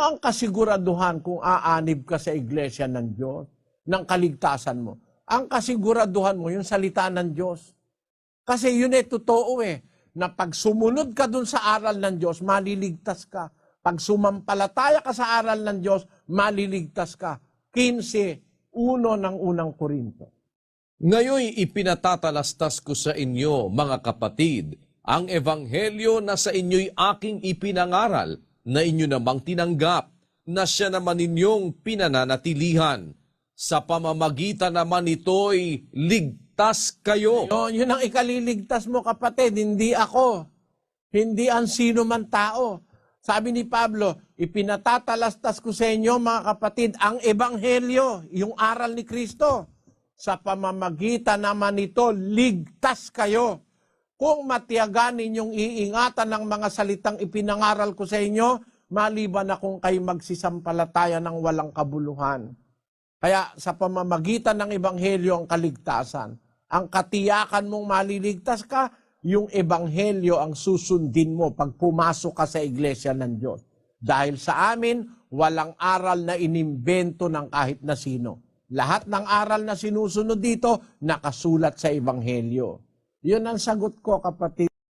ang kasiguraduhan kung aanib ka sa iglesia ng Diyos, ng kaligtasan mo? Ang kasiguraduhan mo, yung salita ng Diyos. Kasi yun eh, totoo eh, na pag sumunod ka dun sa aral ng Diyos, maliligtas ka. Pag sumampalataya ka sa aral ng Diyos, maliligtas ka. 15, uno ng unang Korinto. Ngayon ipinatatalastas ko sa inyo, mga kapatid, ang ebanghelyo na sa inyo'y aking ipinangaral, na inyo namang tinanggap, na siya naman ninyong pinananatilihan. Sa pamamagitan naman ito'y ligtas kayo. Yun, yun ang ikaliligtas mo kapatid, hindi ako. Hindi ang sino man tao. Sabi ni Pablo, ipinatatalastas ko sa inyo mga kapatid ang ebanghelyo, yung aral ni Kristo. Sa pamamagitan naman nito, ligtas kayo. Kung matiyagan ninyong iingatan ng mga salitang ipinangaral ko sa inyo, maliban na kung kayo magsisampalataya ng walang kabuluhan. Kaya sa pamamagitan ng ebanghelyo ang kaligtasan. Ang katiyakan mong maliligtas ka, yung ebanghelyo ang susundin mo pag pumasok ka sa iglesia ng Diyos. Dahil sa amin, walang aral na inimbento ng kahit na sino. Lahat ng aral na sinusunod dito, nakasulat sa ebanghelyo. Yun ang sagot ko, kapatid.